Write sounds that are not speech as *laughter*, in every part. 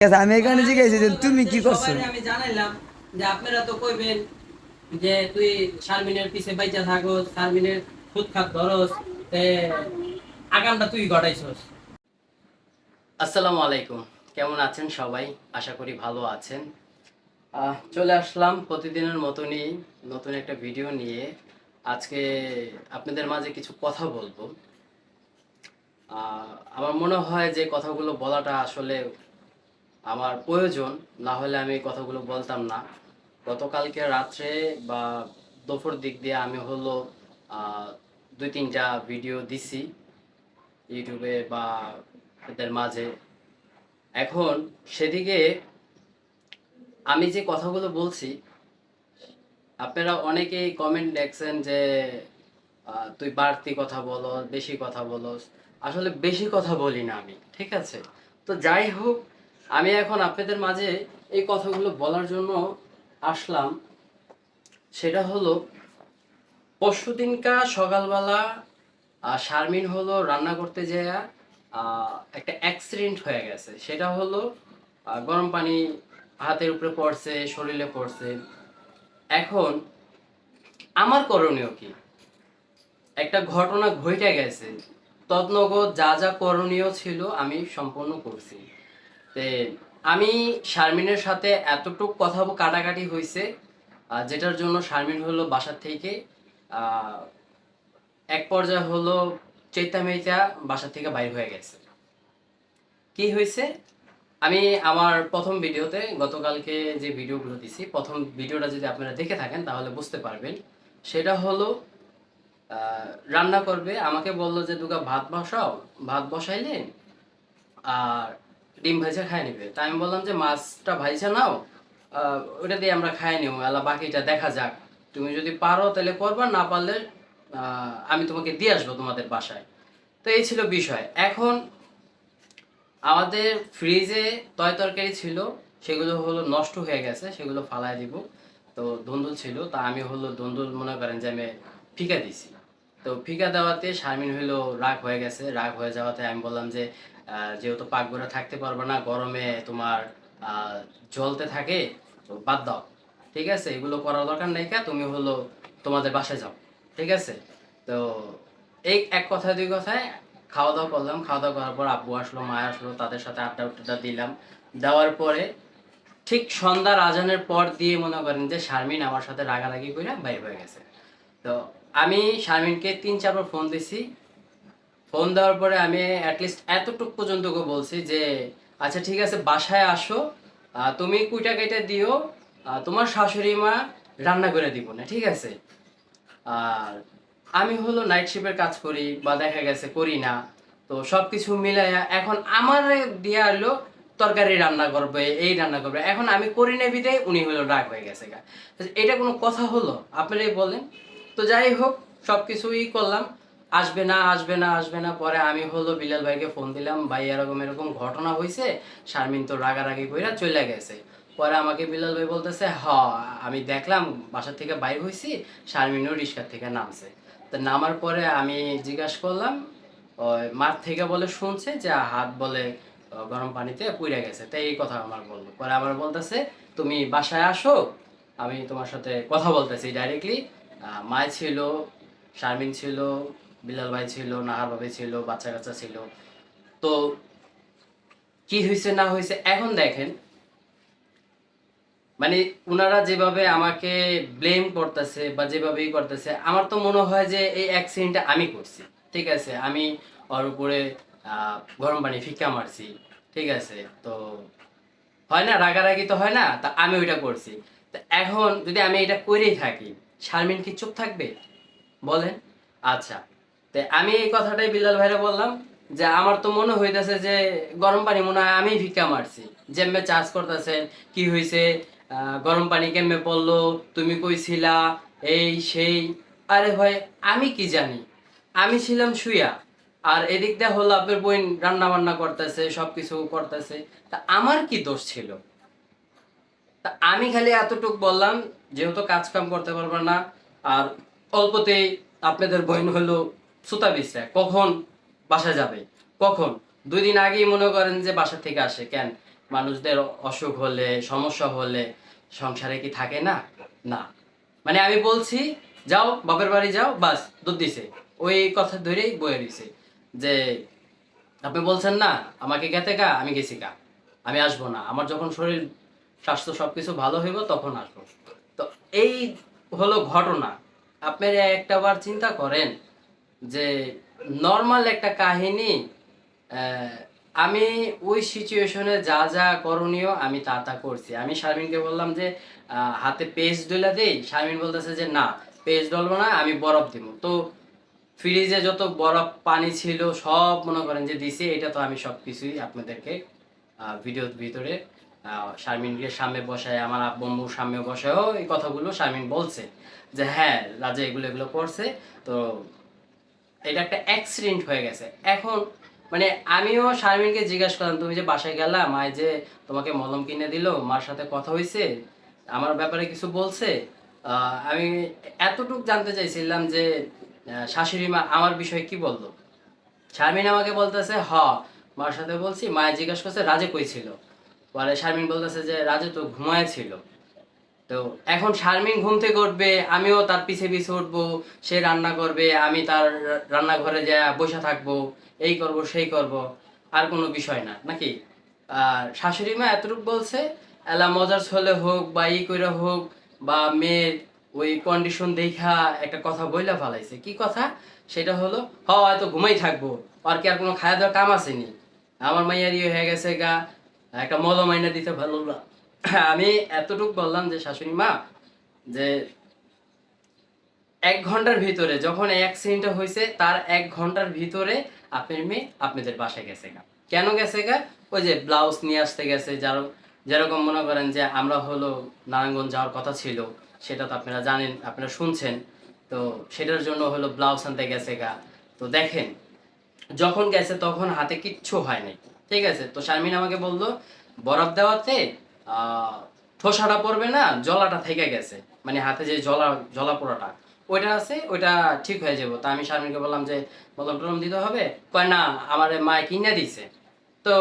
আছে, আমি এখানে জিজ্ঞাসা যে তুমি কি করছ? আমি জানাইলাম যে আপনারা তো কইবেন যে তুই শারমিনের পিছে বাইচা থাকোস শারমিনের খুদ খাত ধরস তে আগামটা তুই ঘটাইছস আসসালামু আলাইকুম। কেমন আছেন সবাই? আশা করি ভালো আছেন। আহ, চলে আসলাম প্রতিদিনের মতনই নতুন একটা ভিডিও নিয়ে। আজকে আপনাদের মাঝে কিছু কথা বলব। আহ, আমার মনে হয় যে কথাগুলো বলাটা আসলে আমার প্রয়োজন, না হলে আমি কথাগুলো বলতাম না। গতকালকে রাত্রে বা দুপুর দিক দিয়ে আমি হলো দুই তিনটা ভিডিও দিছি ইউটিউবে বা এদের মাঝে। এখন সেদিকে আমি যে কথাগুলো বলছি, আপনারা অনেকেই কমেন্ট দেখছেন যে তুই বাড়তি কথা বলো, বেশি কথা বলো। আসলে বেশি কথা বলি না আমি, ঠিক আছে? তো যাই হোক আমি এখন আপনাদের মাঝে এই কথাগুলো বলার জন্য আসলাম। সেটা হলো পরশু দিনকা সকালবেলা শারমিন হলো রান্না করতে আহ, একটা অ্যাক্সিডেন্ট হয়ে গেছে। সেটা হলো গরম পানি হাতের উপরে পড়ছে শরীরে পড়ছে। এখন আমার করণীয় কি? একটা ঘটনা ঘটে গেছে। তদনগর যা যা করণীয় ছিল আমি সম্পন্ন করছি। তে আমি শারমিনের সাথে এতটুক কথা কাটাকাটি হয়েছে যেটার জন্য শারমিন হলো বাসার থেকে এক পর্যায়ে হলো চৈতা মেয়েটা বাসা থেকে বাইর হয়ে গেছে। কি হয়েছে আমি আমার প্রথম ভিডিওতে গতকালকে যে ভিডিওগুলো দিছি, প্রথম ভিডিওটা যদি আপনারা দেখে থাকেন তাহলে বুঝতে পারবেন। সেটা হলো রান্না করবে, আমাকে বলল যে, দুগা ভাত বসাও, ভাত বসাইলে আর ডিম ভাজা খাই নিবে। তা আমি বললাম যে, মাছটা ভাইজা নাও ওটা দিয়ে আমরা খাই নিব। এলা বাকিটা দেখা যাক। তুমি যদি পারো তাহলে করবা, না পারলে আমি তোমাকে দিয়ে আসব তোমাদের বাসায়। তো এই ছিল বিষয়। এখন আমাদের ফ্রিজে তয় তরকারি ছিল, সেগুলো হলো নষ্ট হয়ে গেছে, সেগুলো ফালাই দিব। তো ধুন্দুল ছিল, তা আমি হলো ধুন্দুল মনে করেন যে আমি ফিকা দিছি। তো ফিকা দেওয়াতে শারমিন হইল রাগ হয়ে গেছে। রাগ হয়ে যাওয়াতে আমি বললাম যে যেহেতু পাকঘরে থাকতে পারবে না, গরমে তোমার জ্বলতে থাকে, তো বাদ দাও। ঠিক আছে? এগুলো করার দরকার নেই কা? তুমি হলো তোমাদের বাসায় যাও। ঠিক আছে? তো এই এক কথা দুই কথায় খাওয়া দাওয়া করলাম। খাওয়া দাওয়া করার পর আব্বু আসলো, মা আসলো, তাদের সাথে আড্ডা উড্ডা দিলাম। দেওয়ার পরে ঠিক সন্ধ্যার আজানের পর দিয়ে মনে করেন যে শারমিন আমার সাথে রাগারাগি করে বাইর হয়ে গেছে। তো আমি শারমিনকে তিন চারবার ফোন দিছি। ফোন দেওয়ার পরে আমি অ্যাটলিস্ট এতটুকু পর্যন্ত বলছি যে আচ্ছা ঠিক আছে, বাসায় আসো। তুমি কুইটা কেটে দিও। তোমার শাশুড়ি মা রান্না করে দিব না, ঠিক আছে? আর আমি হলো নাইট শিফটের কাজ করি বা দেখা গেছে করি না। তো সব কিছু মিলাইয়া এখন আমার দিয়া হলো তরকারি রান্না করবে, এই রান্না করবে। এখন আমি করি না বিদায়, উনি হলো রাগ হয়ে গেছে গা। এটা কোনো কথা হলো? আপনারাই বলেন। তো যাই হোক সব কিছুই করলাম। আসবে না আসবে না আসবে না। পরে আমি হলো বিলাল ভাইকে ফোন দিলাম, ভাই, এরকম এরকম ঘটনা হয়েছে শারমিন তো রাগারাগি কইরা চলে গেছে। পরে আমাকে বিলাল ভাই বলতেছে, হ, আমি দেখলাম, বাসা থেকে বাইর হয়েছি শারমিনও রিক্সার থেকে নামছে। তো নামার পরে আমি জিজ্ঞাসা করলাম, ওই মাঠ থেকে বলে শুনছে যে হাত বলে গরম পানিতে পুড়ে গেছে। তাই এই কথা আমার বলল। পরে আবার বলতেছে, তুমি বাসায় আসো, আমি তোমার সাথে কথা বলতেছি ডাইরেক্টলি মায় ছিল, শারমিন ছিল বিলাল ভাই ছিল, নাহার ভাবি ছিল, বাচ্চা কাচ্চা ছিল। তো কি হয়েছে না হয়েছে এখন দেখেন মানে ওনারা যেভাবে আমাকে ব্লেম করতেছে বা যেভাবে করতেছে, আমার তো মনে হয় যে এই অ্যাক্সিডেন্টটা আমি করছি, ঠিক আছে? আমি ওর উপরে গরম পানি ফিকা মারছি, ঠিক আছে? তো হয় না, রাগারাগি তো হয় না, তা আমি ওইটা করছি। তো এখন যদি আমি এটা করেই থাকি, শারমিন কি চুপ থাকবে? বলেন। আচ্ছা তো আমি এই কথাটাই বিল্লাল ভাইরা বললাম যে আমার তো মনে হইতেছে যে গরম পানি মনে হয় আমি ভিক্ষা মারছি। যেমবে চাষ করতেছেন, কি হয়েছে গরম পানি কেমবে পড়ল, তুমি কইছিলা এই, সেই। আরে ভাই, আমি কি জানি? আমি ছিলাম শুয়া আর এদিক দিয়ে হলো আপনার বোন রান্না বান্না করতেছে, সবকিছু করতেছে। তা আমার কি দোষ ছিল? তা আমি খালি এতটুক বললাম, যেহেতু কাজ কাম করতে পারবে না, আর অল্পতেই আপনাদের বোন হলো সুতা বিছরা কখন বাসা যাবে? কখন? দুই দিন আগেই মনে করেন যে বাসা থেকে আসে। কেন? মানুষদের অসুখ হলে, সমস্যা হলে সংসারে কি থাকে না? না। মানে আমি বলছি, যাও, বাপের বাড়ি যাও, বাস, দুধ দিছে। ওই কথা ধরেই বয়ে দিছে যে, আপনি বলছেন না, আমাকে গেতে গা আমি গেছি গা আমি আসব না। আমার যখন শরীর, স্বাস্থ্য সবকিছু ভালো হইব, তখন আসব। তো এই হলো ঘটনা। আপনারা একটা বার চিন্তা করেন যে নর্মাল একটা কাহিনী আমি ওই সিচুয়েশনে যা যা করণীয় আমি তা তা করছি। আমি শারমিনকে বললাম যে হাতে পেস্ট ডলা দেই, শারমিন বলতেছে যে, না পেস্ট ডলবো না, আমি বরফ দিব। তো ফ্রিজে যত বরফ, পানি ছিল, সব মনে করেন যে দিছি, এটা তো আমি সব কিছুই আপনাদেরকে ভিডিওর ভিতরে শারমিনকে সামনে বসায়, আমার আব্বুর সামনে বসায়ও এই কথাগুলো শারমিন বলছে যে হ্যাঁ রাজা এগুলো এগুলো করছে। তো এটা একটা অ্যাক্সিডেন্ট হয়ে গেছে। এখন মানে আমিও শারমিনকে জিজ্ঞাসা করলাম, তুমি যে বাসায় গেলা, মায় যে তোমাকে মলম কিনে দিল, মার সাথে কথা হয়েছে আমার ব্যাপারে কিছু বলছে? আমি এতটুকু জানতে চাইছিলাম যে শাশুড়ি মা আমার বিষয়ে কি বলল? শারমিন আমাকে বলতেছে, হ, মার সাথে বলছি। মায়ের জিজ্ঞাসা করছে, রাজে কই ছিল? পরে শারমিন বলতেছে যে, রাজে তো ঘুমায় ছিল। তো এখন শারমিন ঘুম থেকে উঠবে, আমিও তার পিছে পিছে উঠবো, সে রান্না করবে, আমি তার রান্নাঘরে যা বসে থাকব, এই করব, সেই করব, আর কোনো বিষয় না, নাকি? আর শাশুড়ি মা এতটুকু বলছে, এলা মজার ছলে হোক বা ই করে হোক বা মেয়ের ওই কন্ডিশন দেখা একটা কথা বইলা ফালাইছে। কি কথা? সেটা হলো হয়তো ঘুমাই থাকব, আর কি আর কোনো খাওয়া দাওয়ার কাম আসেনি আমার মাইয়ার ইয়ে হয়ে গেছে গা, একটা মলম আইনা দিতে ভালো না। আমি এতটুকু বললাম যে শাশুড়ি মা, যে এক ঘণ্টার ভিতরে যখন অ্যাক্সিডেন্টটা হয়েছে, তার এক ঘণ্টার ভিতরে আপনার মেয়ে আপনাদের বাসায় গেছে গা। কেন গেছে গা? ওই যে ব্লাউজ নিয়ে আসতে গেছে, যার যেরকম মনে করেন যে আমরা হলো নারায়ণগঞ্জ যাওয়ার কথা ছিল, সেটা তো আপনারা জানেন, আপনারা শুনছেন। তো সেটার জন্য হলো ব্লাউজ আনতে গেছে গা। তো দেখেন, যখন গেছে তখন হাতে কিচ্ছু হয় নাই, ঠিক আছে? তো শারমিন আমাকে বলল, বরফ দেওয়াতে ঠোসাটা পড়বে না, জলাটা থেকে গেছে। মানে হাতে যে জলা জলা পোড়াটা। ওইটা আছে, ওইটা ঠিক হয়ে যাব। তা আমি শারমিনকে বললাম যে মলম টলম দিতে হবে? কয়, না, আমার মায় কিনে দিছে। তো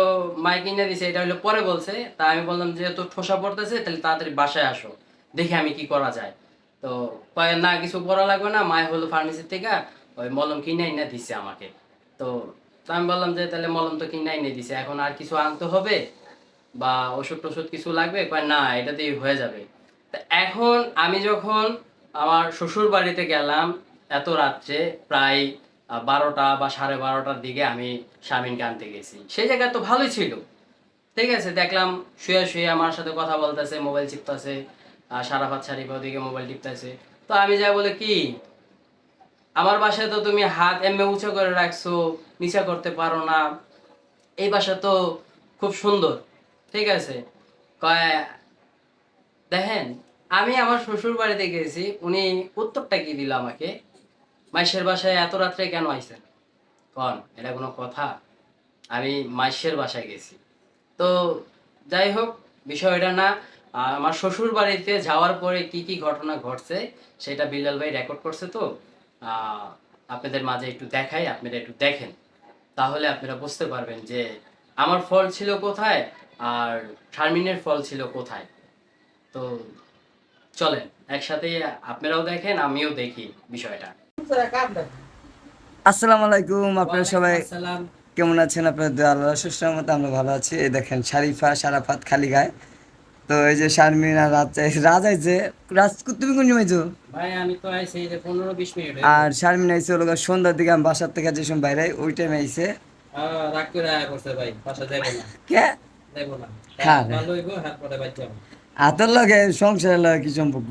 মায় কিনে দিছে, এটা হলো পরে বলছে। তা আমি বললাম যে তো ঠোসা পড়তেছে, তাহলে তাড়াতাড়ি বাসায় আসো। দেখি আমি কি করা যায়। তো কয়, না, কিছু করা লাগবে না। মায় হলো ফার্মেসি থেকে, ওই মলম কিনে এনে দিছে আমাকে। তো তো আমি বললাম যে, তাহলে মলম তো কিনে এনে দিছে। এখন আর কিছু আনতে হবে? বা ওষুধ টষুধ কিছু লাগবে? কয় না এটা দিয়ে হয়ে যাবে। তা এখন আমি যখন আমার শ্বশুর বাড়িতে গেলাম, এত রাত্রে প্রায় বারোটা বা সাড়ে বারোটার দিকে আমি স্বামীনকে আনতে গেছি। সেই জায়গায় তো ভালোই ছিল। ঠিক আছে, দেখলাম শুয়ে শুয়ে আমার সাথে কথা বলতেছে, মোবাইল চিপতেছে সারাফাত শারিফা ওদিকে মোবাইল টিপতেছে। তো আমি যাই বলে, কি? আমার বাসায় তো তুমি হাত এমনি উঁচু করে রাখছো, নিচা করতে পারো না। এই বাসা তো খুব সুন্দর। ঠিক আছে। দেখেন, আমি আমার শ্বশুর বাড়িতে গেছি, উনি উত্তরটা কি দিল আমাকে? মাইশের বাসায় এত রাত্রে কেন আইছেন? কন, এটা কোনো কথা? আমি মাইশের বাসায় গেছি। তো যাই হোক বিষয় এটা না, আমার শ্বশুর বাড়িতে যাওয়ার পরে কি কি ঘটনা ঘটছে, সেটা বিল্লাল ভাই রেকর্ড করছে তো। আপনাদের মাঝে একটু দেখাই, আপনারা একটু দেখেন। তাহলে আপনারা বুঝতে পারবেন যে, আমার ফল ছিল কোথায় আর শারমিনের ফল ছিল কোথায়? তো চলেন একসাথে আপনারাও দেখেন আমিও দেখি বিষয়টা। আসসালামু আলাইকুম আপনারা সবাই কেমন আছেন? আপনার দোয়া আল্লাহ সুস্থের মতো আমরা ভালো আছি। এই দেখেন শারিফা সারাফাত খালি গায়ে তো এই যে শারমিন আর রাজ রাজ আইছে। রাজ তুমি কোন সময়? ভাই আমি তো আইছি এই যে পনেরো বিশ মিনিট। আর শারমিন আইছে হলো গিয়ে সন্ধ্যার দিকে আমি বাসার থেকে যে সময় বাইরে ওই টাইমে আইছে। রাগ করে আয়া করছে ভাই বাসা যাইবো না। কে? হ্যাঁ বাচ্চা হাতের লগে সংসারের লগে কি সম্পর্ক?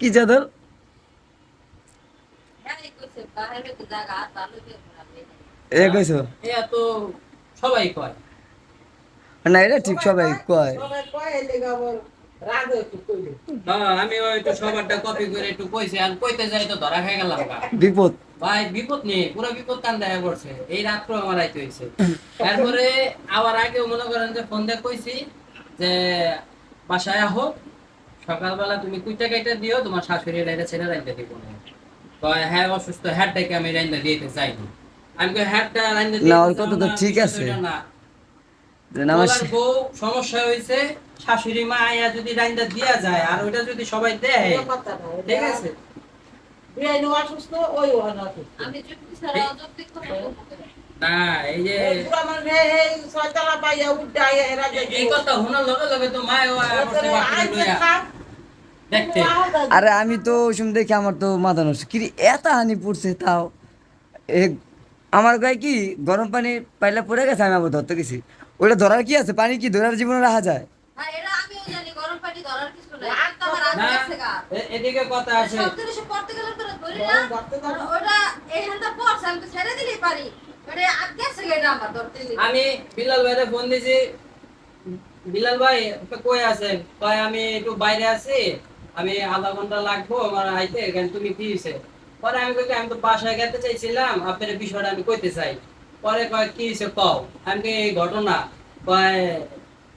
কি চাদর? এ কইছো? সবাই কয়। না এটা ঠিক সবাই কয়। না আমি ওই একটু সবারটা কপি করে একটু কইছি আর কইতে যাই তো ধরা খেয়ে গেলাম বিপদ। ভাই বিপদ নেই পুরো বিপদ কান দেখা পড়ছে। এই রাত্র আমার আইতে হয়েছে তারপরে *laughs* আবার আগে মনে করেন যে ফোন দিয়ে কইছি যে বাসায় আহো সকালবেলা তুমি কুইটা কাইটা দিও তোমার শাশুড়ি এটা ছেড়ে রাখতে দিব না। কয় হ্যাঁ অসুস্থ হ্যাডটাকে আমি রাইন্দা দিতে চাইনি। আমি কই হ্যাডটা রাইন্দা না, দিতে কথা তো না, ঠিক আছে। না। যে আমার ওনার বউ সমস্যা হয়েছে শাশুড়ি মা আয়া যদি রাইন্দা দিয়া যায় আর ওটা যদি সবাই দেয় ঠিক আছে? বিআইন অসুস্থ ওই অসুস্থ আমি পারি না। এই যে এই পুরা মানে কথা শোনার লগে লগে তো মায় ও আয়া করছে বাপরে লইয়া। দেখতে। আরে আমি তো ওই সময় দেখি আমার তো মাথা নষ্ট। কি এত হানি পড়ছে তাও। আমার গায়ে কি গরম পানি পাইলে পড়ে গেছে আমি আবার ধরতে গেছি। ওটা ধরার কি আছে? পানি কি ধরার জীবনে রাখা যায়? হ্যাঁ, আমি বিলাল ভাইরে ফোন দিছি। বিলাল ভাই আপনি কই আছেন? কয় আমি একটু বাইরে আছি। আমি আধা ঘণ্টা লাগবো আমার আইতে তুমি কি পরে আমি কই আমি তো বাসায় গেতে চাইছিলাম আপনার বিষয়টা আমি কইতে চাই। পরে কয় কি হইছে কও? আমি এই ঘটনা। কয়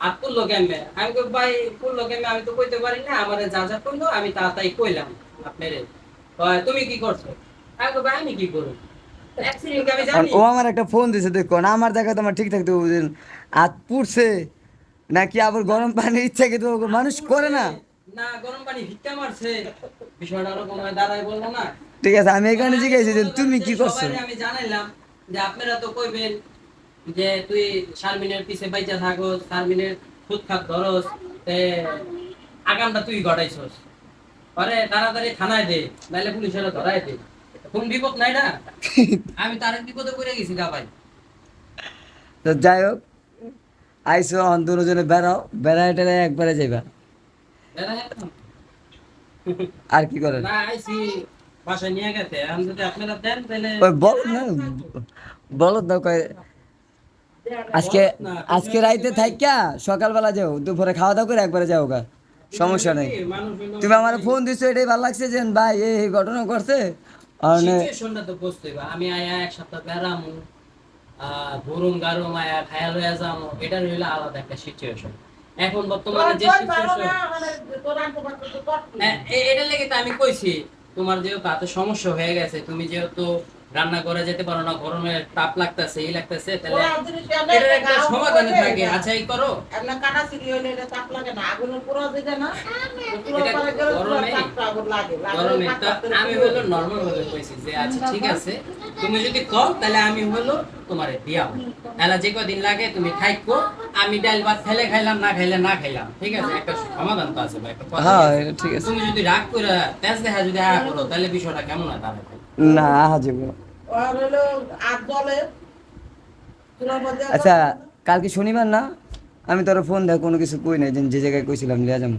আর করল কেমনে আমি কই ভাই করল কেমনে আমি তো কইতে পারি না আমার যা যা করল আমি তাড়াতাড়ি কইলাম আপনারে। কয় তুমি কি করছ? আমি কই, ভাই আমি কি করব? আমি ও আমার একটা ফোন দিছে দেখো না আমার দেখা তো আমার ঠিক থাকতে বুঝলেন? পুড়ছে নাকি আবার গরম পানি ইচ্ছা কিন্তু মানুষ করে না? না গরম পানি ভিক্ষা মারছে। বিষয়টা ওরকম দাদাই বলল না। ঠিক আছে আমি এখানে জিজ্ঞাসি যে তুমি কি করছ? আমি জানাইলাম যে আপনারা তো কইবেন যে তুই শারমিনের পিছে বাইচা থাকো শারমিনের খুদ খাত ধরস আগামটা তুই ঘটাইছস পরে তাড়াতাড়ি থানায় দে নাইলে পুলিশের ধরাই দে। কোন বিপদ নাই না? *laughs* আমি তার বিপদে পড়ে গেছি গা ভাই। তো যাই হোক আইসো অন দুজনে বেড়াও বেড়ায় টেড়ায় একবারে যাইবা। আর কি করেন? না আইসি বাসায় নিয়ে গেছে। আমি যদি আপনারা দেন তাহলে বল না বলো তো কয়। আজকে আজকে রাইতে থাইকা সকালবেলা যাও দুপুরে খাওয়া দাওয়া করে একবারে যাও গা। সমস্যা নেই। তুমি আমার ফোন দিছো এটাই ভালো লাগছে যে ভাই এই ঘটনা করছে আর তো বুঝতে আমি আয়া এক সপ্তাহ বেড়ামু গরম গারম আয়া খায়া লইয়া যামু এটা হইল আলাদা একটা সিচুয়েশন এখন বর্তমানে যে সিচুয়েশন এটা লেগে তো আমি কইছি তোমার যেহেতু হাতে সমস্যা হয়ে গেছে তুমি যেহেতু রান্না করে যেতে পারো না গরমের তাপ লাগতেছে এই লাগতেছে তাহলে এটার একটা সমাধানে থাকে আচ্ছা এই করো। কাটা সিঁড়ি হইলে এটা তাপ লাগে না আগুনের পুরো দিতে না পুরো এটা পরে গেলে গরমে- লাগে গরমে তো আমি হলো নর্মাল ভাবে কইছি যে আচ্ছা ঠিক আছে তুমি যদি কও তাহলে আমি হলো তোমারে দিয়াও তাহলে যে কদিন লাগে তুমি খাইকো আমি ডাল ভাত খেলে খাইলাম না খাইলে না খাইলাম ঠিক আছে? একটা সমাধান তো আছে ভাই একটা কথা হ্যাঁ ঠিক আছে। তুমি যদি রাগ করে তেজ দেখা যদি হ্যাঁ করো তাহলে বিষয়টা কেমন হয় তাহলে না মধ্যে আচ্ছা কালকে শনিবার না? আমি তোর ফোন দেখ কোনো কিছু কই নাই যে জায়গায় কইছিলাম লিয়া যাব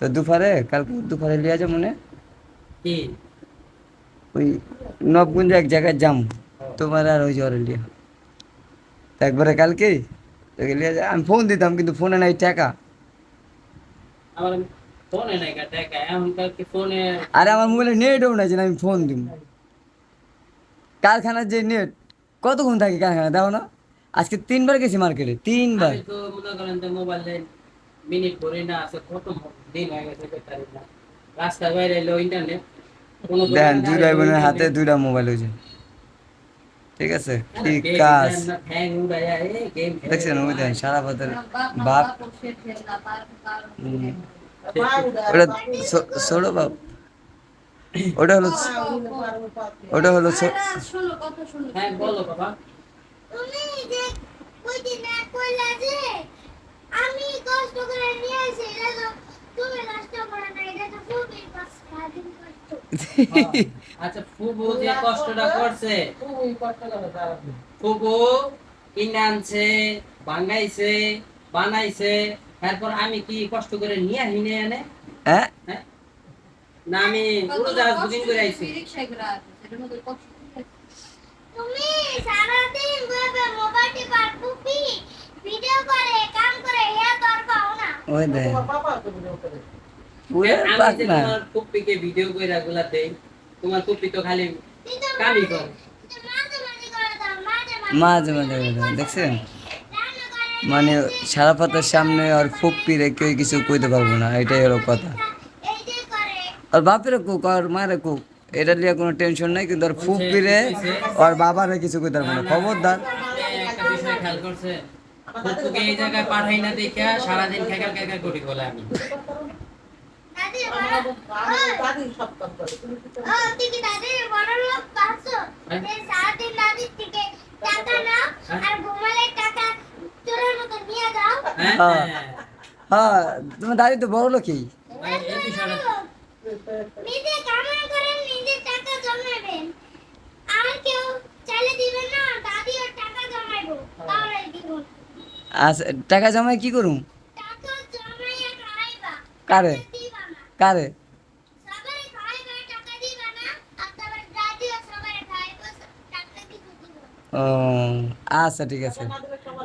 তো দুপুরে কালকে দুপুরে লিয়া যাব মনে কি? ওই নবগুঞ্জ এক জায়গায় যাম। তোমার আর ওই জ্বরে লিয়া। একবারে কালকে? তোকে লিয়া আমি ফোন দিতাম কিন্তু ফোনে নাই টাকা। আমার ফোনে নাই দেখা এখন কালকে ফোনে আরে আমার মোবাইলে নেটও নাই যে আমি ফোন দিব কারখানার যে নেট কতক্ষণ থাকে কারখানা দেখো না আজকে তিনবার গেছি মার্কেটে তিনবার মনে মিনিট ভরে না আছে কত দিন হয়ে গেছে কই তারিখ না রাস্তায় বাইরে এলো ইন্টারনেট দেখেন দুই দাঁড়িয়ে বোনের হাতে দুইটা মোবাইল হয়েছে ঠিক আছে কি কাজ। দেখছেন ওই দেখেন সারা পাতের বাপ ওটা ছোট বাপ ওটা হলো ওটা হলো ছো- আরে, শোনো, কথা শোনো। হ্যাঁ বলো বাবা। তুমি যে ওই দিন এক কইলা যে আমি কষ্ট করে নিয়ে আসি এটা তো তুমি নষ্ট করে না এটা তো খুবই কষ্ট স্বাধীন কষ্ট। আচ্ছা ফুবু যে কষ্টটা করছে। ফুবু কিনে আনছে ভাঙাইছে বানাইছে তারপর আমি কি কষ্ট করে নিয়ে হিনে এনে? হ্যাঁ? হ্যাঁ? না আমি কত উড়োজাহাজ বুকিং করে আইছি। তুমি বসে মোবাইল টিপার পুপি ভিডিও করে কাম করে না। ওই আমি পাক না। তোমার কুপ্পিকে ভিডিও করে গুলা দেই তোমার কুপ্পি তো খালি কিন্তু কামি করে। মাঝে মাঝে দেখছেন? মানে সারা পাতার সামনে আর ফুপ্পিরে কেউ কিছু কইতে পারব না এটাই হলো কথা। আর বাপের কুক আর মায়ের কুক। এটা নিয়ে কোনো টেনশন নাই কিন্তু ওর ফুপিরে আর বাবারে কিছু করতে পারব না। খবরদার। খেয়াল করছে ফুপুকে এই জায়গায় পাঠাই না দেখে সারাদিন করি বলে আমি। তুমি হ্যাঁ। আর হ্যাঁ হ্যাঁ। দাদি তো বড় লোকই নিজে কামাই করেন নিজে টাকা জমাবেন। আর কেউ চাইলে দিবেন না দাদিও টাকা জমাইবো তাহলে দিব। আচ্ছা টাকা জমায় কি করুম? টাকা জমাইয়া খাইবা কারে? কারে? ও আচ্ছা ঠিক আছে।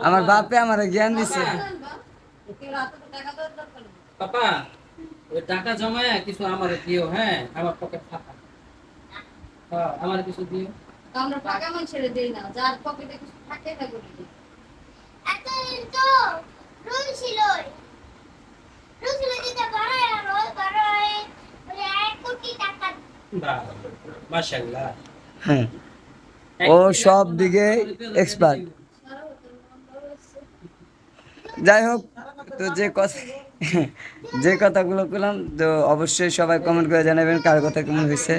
আমার বাপে আমার জ্ঞান দিছে। ওই টাকা জমায় কিছু আমার দিও হ্যাঁ? আমার পকেট ফাঁকা। হ্যাঁ আমার কিছু দিও। আমরা টাকা মান ছেড়ে দিই না যার পকেটে কিছু থাকে না এতদিন তো ছিল ছিল যেটা বড় হয়ে ওই এক কোটি টাকা। মাশাআল্লাহ। হ্যাঁ। ও সব দিকে এক্সপার্ট যাই হোক তো যে কথা যে কথাগুলো করলাম তো অবশ্যই সবাই কমেন্ট করে জানাবেন কার কথা কেমন হয়েছে।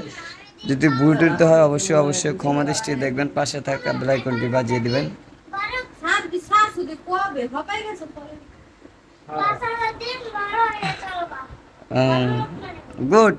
যদি ভুল টুলতে হয়, অবশ্যই অবশ্যই ক্ষমা দৃষ্টি দেখবেন, পাশে থাকা বেলাইকনটি বাজিয়ে দিবেন। গুড